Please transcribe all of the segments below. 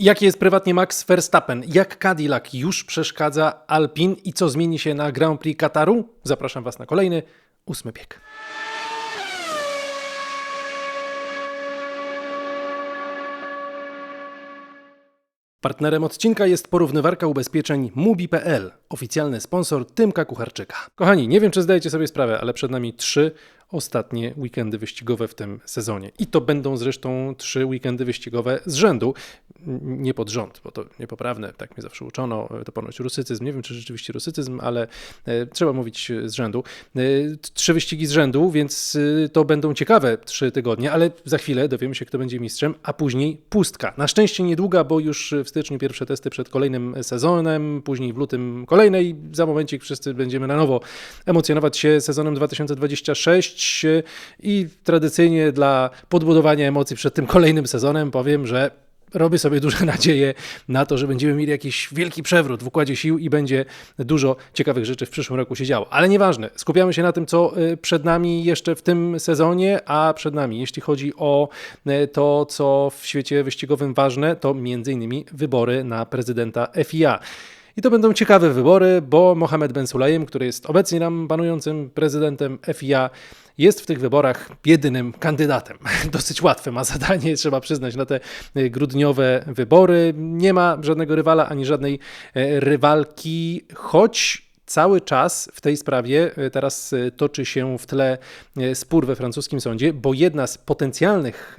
Jaki jest prywatnie Max Verstappen? Jak Cadillac już przeszkadza Alpin i co zmieni się na Grand Prix Kataru? Zapraszam Was na kolejny ósmy bieg. Partnerem odcinka jest porównywarka ubezpieczeń Mubi.pl, oficjalny sponsor Tymka Kucharczyka. Kochani, nie wiem czy zdajecie sobie sprawę, ale przed nami trzy ostatnie weekendy wyścigowe w tym sezonie. I to będą zresztą trzy weekendy wyścigowe z rzędu. Nie pod rząd, bo to niepoprawne, tak mnie zawsze uczono, to ponoć rusycyzm. Nie wiem, czy rzeczywiście rusycyzm, ale e, trzeba mówić z rzędu. E, trzy wyścigi z rzędu, więc e, to będą ciekawe trzy tygodnie, ale za chwilę dowiemy się, kto będzie mistrzem, a później pustka. Na szczęście niedługa, bo już w styczniu pierwsze testy przed kolejnym sezonem, później w lutym kolejne i za momencik wszyscy będziemy na nowo emocjonować się sezonem 2026 i tradycyjnie dla podbudowania emocji przed tym kolejnym sezonem powiem, że robię sobie duże nadzieje na to, że będziemy mieli jakiś wielki przewrót w układzie sił i będzie dużo ciekawych rzeczy w przyszłym roku się działo. Ale nieważne, skupiamy się na tym, co y, przed nami jeszcze w tym sezonie, a przed nami, jeśli chodzi o y, to, co w świecie wyścigowym ważne, to innymi wybory na prezydenta FIA. I to będą ciekawe wybory, bo Mohamed Ben Sulayem, który jest obecnie nam panującym prezydentem FIA, jest w tych wyborach jedynym kandydatem. Dosyć łatwe ma zadanie, trzeba przyznać, na te e, grudniowe wybory. Nie ma żadnego rywala ani żadnej e, rywalki, choć cały czas w tej sprawie e, teraz e, toczy się w tle e, spór we francuskim sądzie, bo jedna z potencjalnych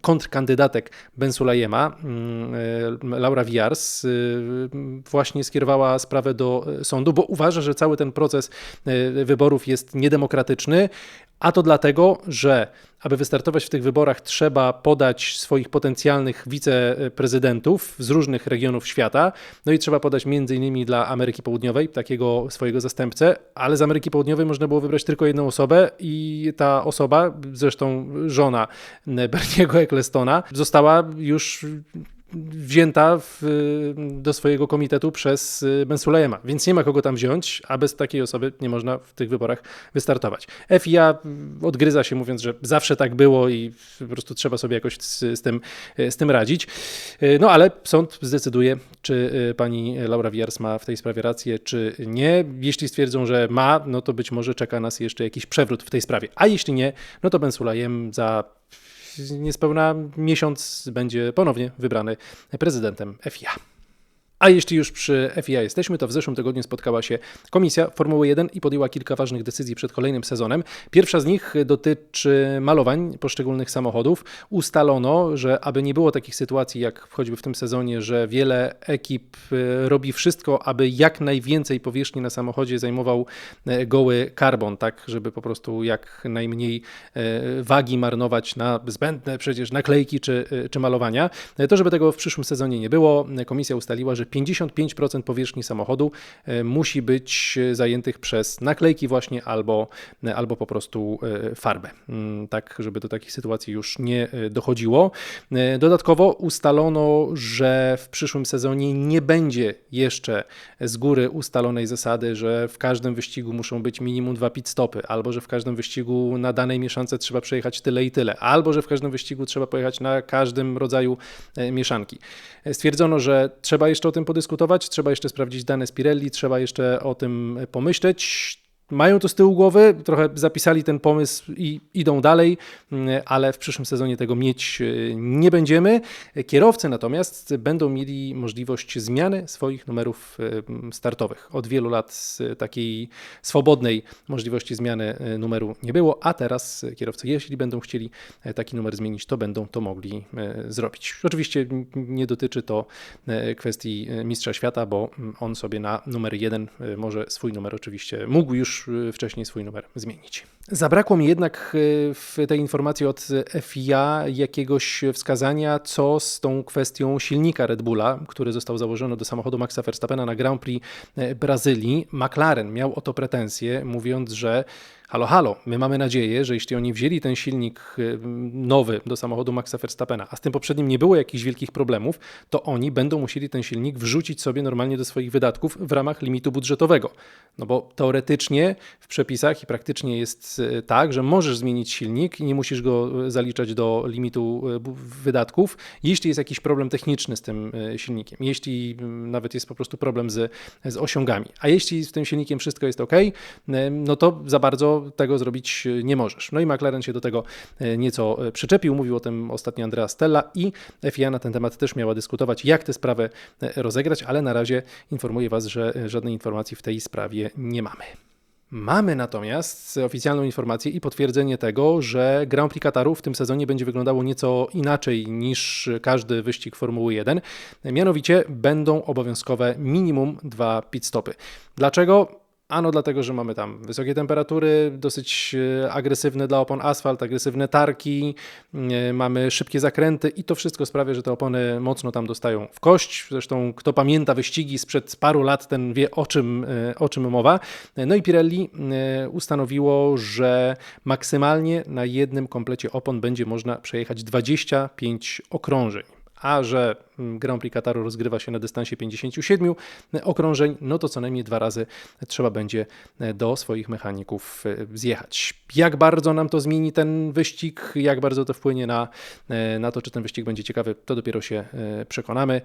kontrkandydatek Bensulajema, mm, Laura Viars, właśnie skierowała sprawę do sądu, bo uważa, że cały ten proces wyborów jest niedemokratyczny, a to dlatego, że aby wystartować w tych wyborach, trzeba podać swoich potencjalnych wiceprezydentów z różnych regionów świata. No i trzeba podać innymi dla Ameryki Południowej takiego swojego zastępcę, ale z Ameryki Południowej można było wybrać tylko jedną osobę i ta osoba, zresztą żona Berniego Ecclestona, została już wzięta w, do swojego komitetu przez Bensulejema, więc nie ma kogo tam wziąć, a bez takiej osoby nie można w tych wyborach wystartować. FIA odgryza się mówiąc, że zawsze tak było i po prostu trzeba sobie jakoś z, z, tym, z tym radzić. No ale sąd zdecyduje, czy pani Laura Wiers ma w tej sprawie rację, czy nie. Jeśli stwierdzą, że ma, no to być może czeka nas jeszcze jakiś przewrót w tej sprawie, a jeśli nie, no to Bensulajem za niespełna miesiąc będzie ponownie wybrany prezydentem FIA. A jeśli już przy FIA jesteśmy, to w zeszłym tygodniu spotkała się Komisja Formuły 1 i podjęła kilka ważnych decyzji przed kolejnym sezonem. Pierwsza z nich dotyczy malowań poszczególnych samochodów. Ustalono, że aby nie było takich sytuacji jak choćby w tym sezonie, że wiele ekip e, robi wszystko, aby jak najwięcej powierzchni na samochodzie zajmował e, goły karbon, tak żeby po prostu jak najmniej e, wagi marnować na zbędne przecież naklejki czy, czy malowania. To, żeby tego w przyszłym sezonie nie było, komisja ustaliła, że 55% powierzchni samochodu e, musi być zajętych przez naklejki właśnie albo, e, albo po prostu e, farbę, mm, tak żeby do takich sytuacji już nie dochodziło. Dodatkowo ustalono, że w przyszłym sezonie nie będzie jeszcze z góry ustalonej zasady, że w każdym wyścigu muszą być minimum dwa pit stopy, albo że w każdym wyścigu na danej mieszance trzeba przejechać tyle i tyle, albo że w każdym wyścigu trzeba pojechać na każdym rodzaju mieszanki. Stwierdzono, że trzeba jeszcze o tym podyskutować, trzeba jeszcze sprawdzić dane z Pirelli, trzeba jeszcze o tym pomyśleć mają to z tyłu głowy, trochę zapisali ten pomysł i idą dalej, mm, ale w przyszłym sezonie tego mieć e, nie będziemy. Kierowcy natomiast będą mieli możliwość zmiany swoich numerów e, startowych. Od wielu lat takiej swobodnej możliwości zmiany e, numeru nie było, a teraz kierowcy, jeśli będą chcieli taki numer zmienić, to będą to mogli zrobić. Oczywiście nie dotyczy to kwestii Mistrza Świata, bo on sobie na numer jeden może swój numer oczywiście mógł już Y, wcześniej swój numer zmienić. Zabrakło mi jednak y, w tej informacji od FIA jakiegoś wskazania, co z tą kwestią silnika Red Bulla, który został założony do samochodu Maxa Verstappena na Grand Prix y, Brazylii. McLaren miał o to pretensje, mówiąc, że halo, halo, my mamy nadzieję, że jeśli oni wzięli ten silnik y, nowy do samochodu Maxa Verstappena, a z tym poprzednim nie było jakichś wielkich problemów, to oni będą musieli ten silnik wrzucić sobie normalnie do swoich wydatków w ramach limitu budżetowego. No bo teoretycznie w przepisach i praktycznie jest y, tak, że możesz zmienić silnik i nie musisz go y, zaliczać do limitu wydatków, jeśli jest jakiś problem techniczny z tym silnikiem, jeśli mm, nawet jest po prostu problem z, z osiągami. A jeśli z tym silnikiem wszystko jest ok, no to za bardzo tego zrobić nie możesz. No i McLaren się do tego e, nieco e, przyczepił, mówił o tym ostatnio Andrea Stella i FIA na ten temat też miała dyskutować, jak tę sprawę e, rozegrać, ale na razie informuję Was, że żadnej informacji w tej sprawie nie mamy. Mamy natomiast oficjalną informację i potwierdzenie tego, że Grand Prix Kataru w tym sezonie będzie wyglądało nieco inaczej niż każdy wyścig Formuły 1. Mianowicie będą obowiązkowe minimum dwa pit stopy. Dlaczego? Ano dlatego, że mamy tam wysokie temperatury, dosyć e, agresywny dla opon asfalt, agresywne tarki, e, mamy szybkie zakręty i to wszystko sprawia, że te opony mocno tam dostają w kość. Zresztą kto pamięta wyścigi sprzed paru lat, ten wie o czym, e, o czym mowa. No i Pirelli ustanowiło, że maksymalnie na jednym komplecie opon będzie można przejechać 25 okrążeń a że mm, Grand Prix Kataru rozgrywa się na dystansie 57 okrążeń, no to co najmniej dwa razy trzeba będzie e, do swoich mechaników e, zjechać. Jak bardzo nam to zmieni ten wyścig, jak bardzo to wpłynie na, e, na to, czy ten wyścig będzie ciekawy, to dopiero się przekonamy.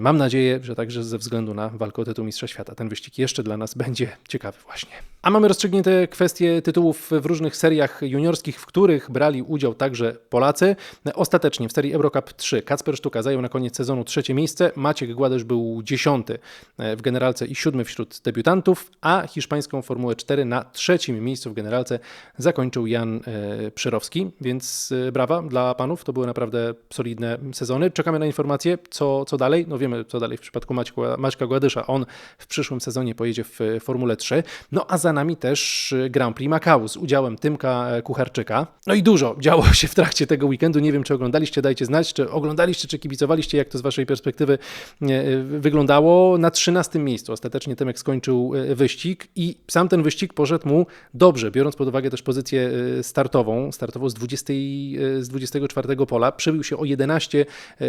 Mam nadzieję, że także ze względu na walkę o tytuł Mistrza Świata ten wyścig jeszcze dla nas będzie ciekawy właśnie. A mamy rozstrzygnięte kwestie tytułów w różnych seriach juniorskich, w których brali udział także Polacy. Ostatecznie w serii Eurocup 3 Kacper Sztuka zajął na koniec sezonu trzecie miejsce, Maciek Gładesz był dziesiąty e, w generalce i siódmy wśród debiutantów, a hiszpańską Formułę 4 na trzecim miejscu w generalce zakończył Jan e, Przyrowski, więc e, brawa dla panów, to były naprawdę solidne sezony. Czekamy na informacje, co, co dalej. No wiemy, co dalej w przypadku Maćka, Maćka Gładysza. On w przyszłym sezonie pojedzie w Formule 3. No a za nami też Grand Prix Macau z udziałem Tymka Kucharczyka. No i dużo działo się w trakcie tego weekendu. Nie wiem, czy oglądaliście, dajcie znać, czy oglądaliście, czy kibicowaliście, jak to z Waszej perspektywy e, wyglądało. Na 13 miejscu ostatecznie Tymek skończył e, wyścig i sam ten wyścig poszedł mu dobrze, biorąc pod uwagę też pozycję e, startową. Startował z, 20, z 24 pola, przebił się o 11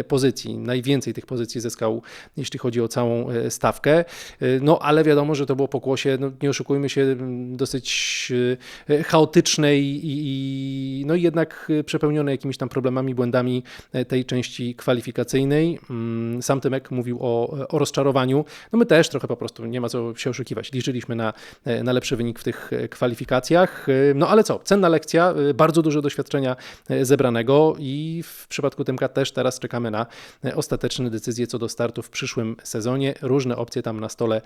pozycji. Najwięcej tych pozycji zyskał, jeśli chodzi o całą stawkę. No ale wiadomo, że to było pokłosie, no, nie oszukujmy się, dosyć chaotycznej i, i no jednak przepełnionej jakimiś tam problemami, błędami tej części kwalifikacji kwalifikacyjnej. Mm, sam Tymek mówił o, o rozczarowaniu. No my też trochę po prostu nie ma co się oszukiwać. Liczyliśmy na, na lepszy wynik w tych kwalifikacjach. No ale co, cenna lekcja, bardzo dużo doświadczenia zebranego i w przypadku Tymka też teraz czekamy na ostateczne decyzje co do startu w przyszłym sezonie. Różne opcje tam na stole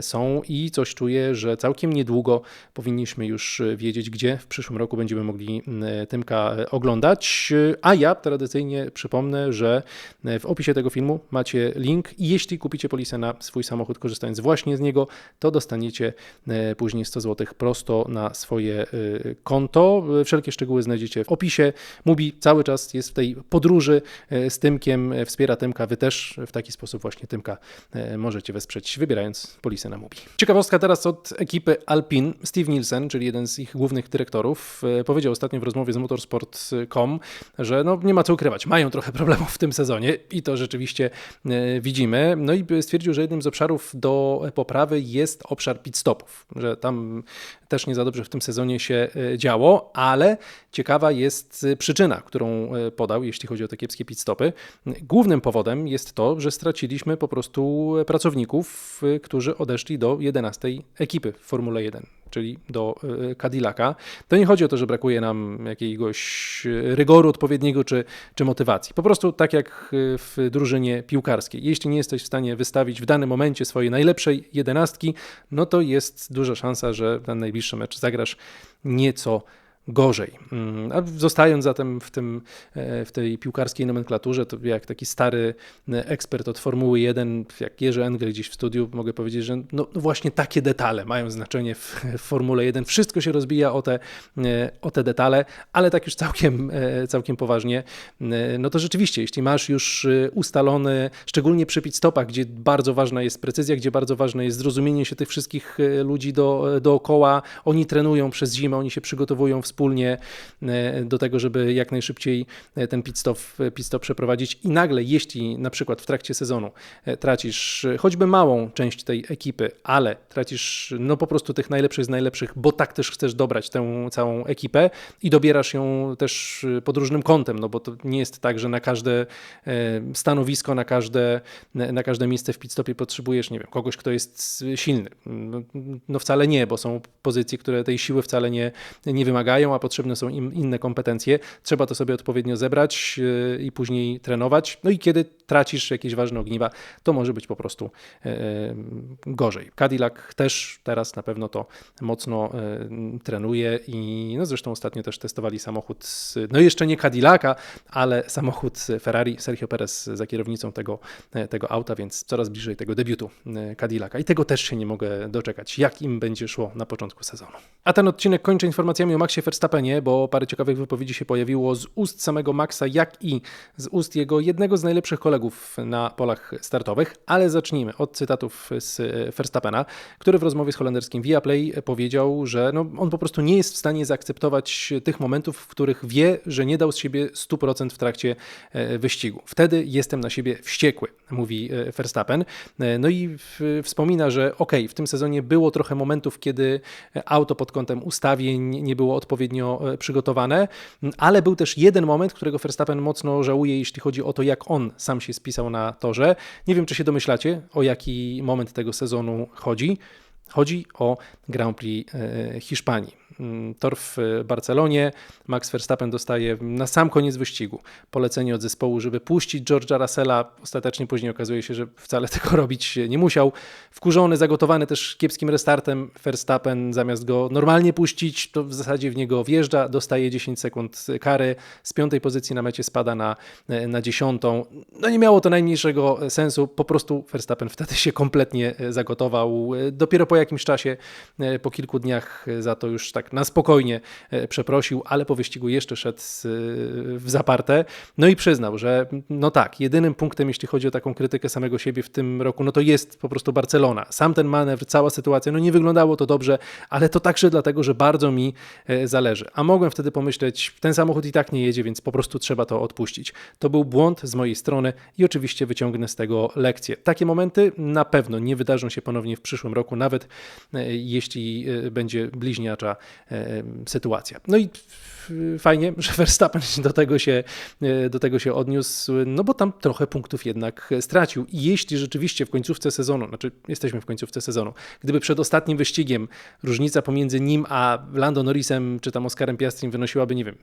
są i coś czuję, że całkiem niedługo powinniśmy już wiedzieć, gdzie w przyszłym roku będziemy mogli Tymka oglądać. A ja tradycyjnie przypomnę, że w opisie tego filmu macie link i jeśli kupicie polisę na swój samochód, korzystając właśnie z niego, to dostaniecie e, później 100 zł prosto na swoje e, konto. Wszelkie szczegóły znajdziecie w opisie. Mubi cały czas jest w tej podróży e, z Tymkiem, wspiera Tymka. Wy też w taki sposób właśnie Tymka możecie wesprzeć, wybierając polisę na Mubi. Ciekawostka teraz od ekipy Alpin. Steve Nielsen, czyli jeden z ich głównych dyrektorów, powiedział ostatnio w rozmowie z motorsport.com, że no, nie ma co ukrywać, mają trochę problemów w tym sezonie i to rzeczywiście e, widzimy. No i stwierdził, że jednym z obszarów do poprawy jest obszar pit stopów, że tam też nie za dobrze w tym sezonie się e, działo, ale ciekawa jest przyczyna, którą e, podał, jeśli chodzi o te kiepskie pit stopy. Głównym powodem jest to, że straciliśmy po prostu pracowników, którzy odeszli do 11 ekipy w Formule 1 czyli do e, Cadillaca, to nie chodzi o to, że brakuje nam jakiegoś rygoru odpowiedniego czy, czy motywacji. Po prostu tak jak w drużynie piłkarskiej. Jeśli nie jesteś w stanie wystawić w danym momencie swojej najlepszej jedenastki, no to jest duża szansa, że ten najbliższy mecz. Zagrasz nieco gorzej. Mm, a zostając zatem w, tym, e, w tej piłkarskiej nomenklaturze, to jak taki stary e, ekspert od Formuły 1, jak Jerzy Engel gdzieś w studiu, mogę powiedzieć, że no, no właśnie takie detale mają znaczenie w, w, Formule 1. Wszystko się rozbija o te, e, o te detale, ale tak już całkiem, całkiem poważnie, no to rzeczywiście, jeśli masz już ustalony, szczególnie przy pit stopach, gdzie bardzo ważna jest precyzja, gdzie bardzo ważne jest zrozumienie się tych wszystkich ludzi do, dookoła, oni trenują przez zimę, oni się przygotowują w wspólnie e, do tego, żeby jak najszybciej e, ten pit stop, pit stop przeprowadzić i nagle, jeśli na przykład w trakcie sezonu e, tracisz choćby małą część tej ekipy, ale tracisz no po prostu tych najlepszych z najlepszych, bo tak też chcesz dobrać tę całą ekipę i dobierasz ją też pod różnym kątem, no bo to nie jest tak, że na każde stanowisko, na każde, na każde miejsce w pit stopie potrzebujesz, nie wiem, kogoś, kto jest silny. No, no wcale nie, bo są pozycje, które tej siły wcale nie, nie wymagają, a potrzebne są im inne kompetencje. Trzeba to sobie odpowiednio zebrać e, i później trenować. No i kiedy tracisz jakieś ważne ogniwa, to może być po prostu e, e, gorzej. Cadillac też teraz na pewno to mocno trenuje i no zresztą ostatnio też testowali samochód, no jeszcze nie Cadillaca, ale samochód Ferrari, Sergio Perez za kierownicą tego, tego auta, więc coraz bliżej tego debiutu Cadillaca i tego też się nie mogę doczekać, jak im będzie szło na początku sezonu. A ten odcinek kończę informacjami o Maxie Verstappen Verstappenie, bo parę ciekawych wypowiedzi się pojawiło z ust samego Maxa, jak i z ust jego jednego z najlepszych kolegów na polach startowych, ale zacznijmy od cytatów z Verstappena, który w rozmowie z holenderskim Viaplay powiedział, że no, on po prostu nie jest w stanie zaakceptować tych momentów, w których wie, że nie dał z siebie 100% w trakcie e, wyścigu. Wtedy jestem na siebie wściekły, mówi e, Verstappen. E, no i wspomina, że ok, w tym sezonie było trochę momentów, kiedy auto pod kątem ustawień nie było odpowiednio odpowiednio e, przygotowane, ale był też jeden moment, którego Verstappen mocno żałuje, jeśli chodzi o to, jak on sam się spisał na torze. Nie wiem, czy się domyślacie, o jaki moment tego sezonu chodzi. Chodzi o Grand Prix e, Hiszpanii. Mm, tor w Barcelonie. Max Verstappen dostaje na sam koniec wyścigu polecenie od zespołu, żeby puścić George'a Russella. Ostatecznie później okazuje się, że wcale tego robić nie musiał. Wkurzony, zagotowany też kiepskim restartem, Verstappen zamiast go normalnie puścić, to w zasadzie w niego wjeżdża, dostaje 10 sekund kary. Z piątej pozycji na mecie spada na, na dziesiątą. No nie miało to najmniejszego sensu. Po prostu Verstappen wtedy się kompletnie zagotował. Dopiero po jakimś czasie, po kilku dniach za to już tak na spokojnie e, przeprosił, ale po wyścigu jeszcze szedł w zaparte. No i przyznał, że no tak, jedynym punktem, jeśli chodzi o taką krytykę samego siebie w tym roku, no to jest po prostu Barcelona. Sam ten manewr, cała sytuacja, no nie wyglądało to dobrze, ale to także dlatego, że bardzo mi e, zależy. A mogłem wtedy pomyśleć, ten samochód i tak nie jedzie, więc po prostu trzeba to odpuścić. To był błąd z mojej strony i oczywiście wyciągnę z tego lekcję. Takie momenty na pewno nie wydarzą się ponownie w przyszłym roku, nawet e, jeśli będzie bliźniacza E, sytuacja. No i fajnie, że Verstappen do tego, się, e, do tego się odniósł, no bo tam trochę punktów jednak stracił. I jeśli rzeczywiście w końcówce sezonu, znaczy jesteśmy w końcówce sezonu, gdyby przed ostatnim wyścigiem różnica pomiędzy nim a Lando Norrisem czy tam Oscarem Piastrim wynosiłaby, nie wiem,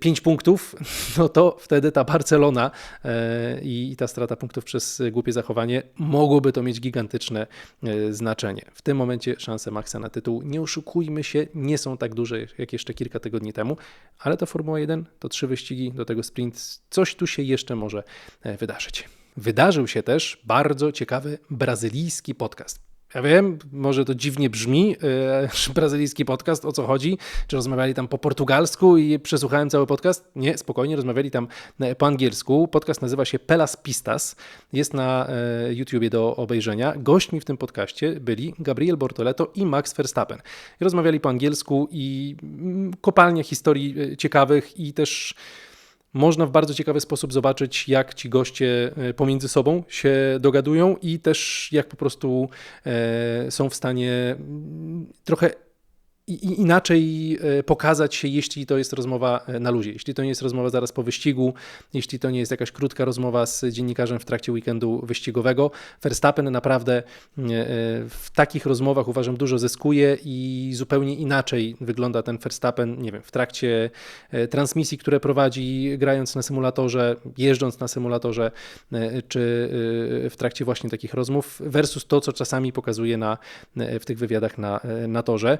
5 punktów, no to wtedy ta Barcelona e, i ta strata punktów przez głupie zachowanie mogłoby to mieć gigantyczne e, znaczenie. W tym momencie szanse Maxa na tytuł, nie oszukujmy się, nie są tak duże jak jeszcze kilka tygodni temu, ale to Formuła 1 to trzy wyścigi, do tego sprint, coś tu się jeszcze może e, wydarzyć. Wydarzył się też bardzo ciekawy brazylijski podcast. Ja wiem, może to dziwnie brzmi, yy, brazylijski podcast, o co chodzi? Czy rozmawiali tam po portugalsku i przesłuchałem cały podcast? Nie, spokojnie, rozmawiali tam e, po angielsku. Podcast nazywa się Pelas Pistas, jest na yy, YouTubie do obejrzenia. Gośćmi w tym podcaście byli Gabriel Bortoleto i Max Verstappen. rozmawiali po angielsku i mm, kopalnia historii ciekawych i też można w bardzo ciekawy sposób zobaczyć, jak ci goście e, pomiędzy sobą się dogadują i też jak po prostu e, są w stanie mm, trochę inaczej e, pokazać się, jeśli to jest rozmowa e, na luzie, jeśli to nie jest rozmowa zaraz po wyścigu, jeśli to nie jest jakaś krótka rozmowa z dziennikarzem w trakcie weekendu wyścigowego. Verstappen naprawdę e, w takich rozmowach uważam dużo zyskuje i zupełnie inaczej wygląda ten Verstappen, nie wiem, w trakcie transmisji, które prowadzi grając na symulatorze, jeżdżąc na symulatorze, czy w trakcie właśnie takich rozmów versus to, co czasami pokazuje na, w tych wywiadach na, na torze.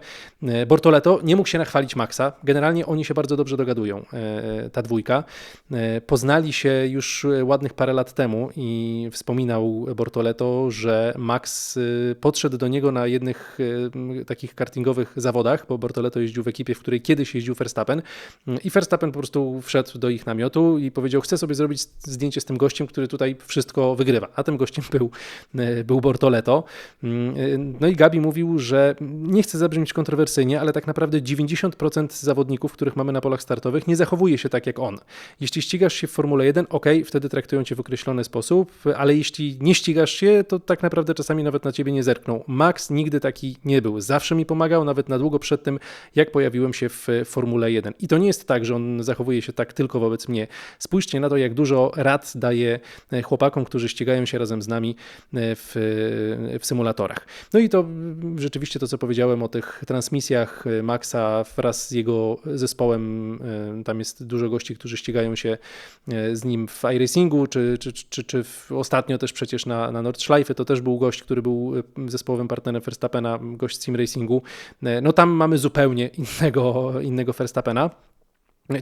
E, Bortoleto nie mógł się nachwalić Maxa. Generalnie oni się bardzo dobrze dogadują, e, ta dwójka. E, Poznali się już ładnych parę lat temu i wspominał Bortoleto, że Max e, podszedł do niego na jednych e, takich kartingowych zawodach, bo Bortoleto jeździł w ekipie, w której kiedyś jeździł Verstappen i Verstappen po prostu wszedł do ich namiotu i powiedział, chcę sobie zrobić zdjęcie z tym gościem, który tutaj wszystko wygrywa. A tym gościem był, e, był Bortoleto. Mm, e, No i Gabi mówił, że nie chce zabrzmieć kontrowersyjnie, ale tak naprawdę 90% zawodników, których mamy na polach startowych, nie zachowuje się tak jak on. Jeśli ścigasz się w Formule 1, ok, wtedy traktują cię w określony sposób, ale jeśli nie ścigasz się, to tak naprawdę czasami nawet na ciebie nie zerkną. Max nigdy taki nie był. Zawsze mi pomagał, nawet na długo przed tym, jak pojawiłem się w Formule 1. I to nie jest tak, że on zachowuje się tak tylko wobec mnie. Spójrzcie na to, jak dużo rad daje e, chłopakom, którzy ścigają się razem z nami e, w, w symulatorach. No i to mm, rzeczywiście to, co powiedziałem o tych transmisjach e, Maxa wraz z jego zespołem, e, tam jest dużo gości, którzy ścigają się e, z nim w iRacingu, czy, czy, czy, czy ostatnio też przecież na, na Nordschleife, to też był gość, który był zespołowym partnerem Verstappena, gość z Team Racingu. No tam mamy zupełnie innego, innego Verstappena.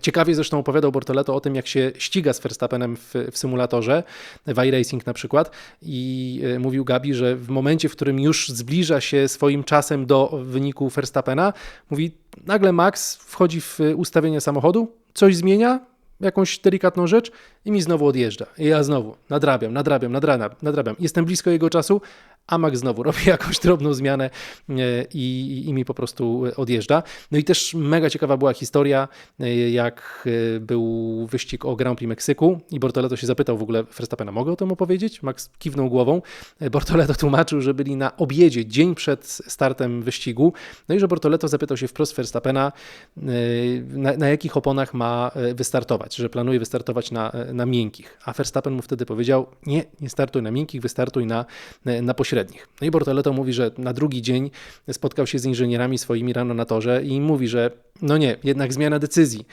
Ciekawie zresztą opowiadał Bortoleto o tym, jak się ściga z Verstappenem w, w symulatorze, w iRacing na przykład i e, mówił Gabi, że w momencie, w którym już zbliża się swoim czasem do wyniku Verstappena, mówi, nagle Max wchodzi w ustawienie samochodu, coś zmienia, jakąś delikatną rzecz i mi znowu odjeżdża. I ja znowu nadrabiam, nadrabiam, nadrabiam, nadrabiam. Jestem blisko jego czasu, a Max znowu robi jakąś drobną zmianę e, i, i mi po prostu odjeżdża. No i też mega ciekawa była historia, e, jak e, był wyścig o Grand Prix Meksyku i Bortoleto się zapytał w ogóle Verstappena, mogę o tym opowiedzieć? Max kiwnął głową. Bortoleto tłumaczył, że byli na obiedzie dzień przed startem wyścigu, no i że Bortoleto zapytał się wprost Verstappena, na, na jakich oponach ma wystartować, że planuje wystartować na, na miękkich. A Verstappen mu wtedy powiedział, nie, nie startuj na miękkich, wystartuj na, na pośrednich. No i Bortoleto mówi, że na drugi dzień spotkał się z inżynierami swoimi rano na torze i mówi, że no nie, jednak zmiana decyzji.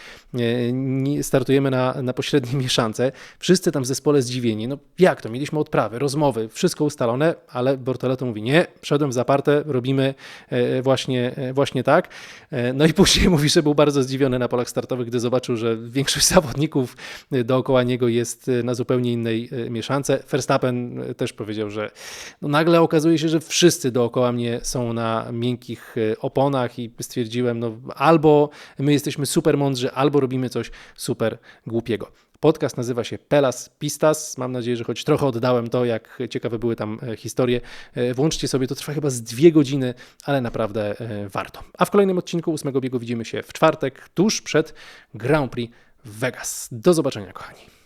Startujemy na, na pośredniej mieszance. Wszyscy tam w zespole zdziwieni. No jak to? Mieliśmy odprawy, rozmowy, wszystko ustalone, ale Bortoleto mówi nie, wszedłem w zaparte, robimy e, właśnie, e, właśnie tak. E, No i później mówi, że był bardzo zdziwiony na polach startowych, gdy zobaczył, że większość zawodników dookoła niego jest na zupełnie innej mieszance. Verstappen też powiedział, że no nagle okazuje się, że wszyscy dookoła mnie są na miękkich oponach i stwierdziłem, no albo my jesteśmy super mądrzy, albo robimy coś super głupiego. Podcast nazywa się Pelas Pistas. Mam nadzieję, że choć trochę oddałem to, jak ciekawe były tam historie. Włączcie sobie, to trwa chyba z dwie godziny, ale naprawdę warto. A w kolejnym odcinku ósmego biegu widzimy się w czwartek, tuż przed Grand Prix Vegas. Do zobaczenia, kochani.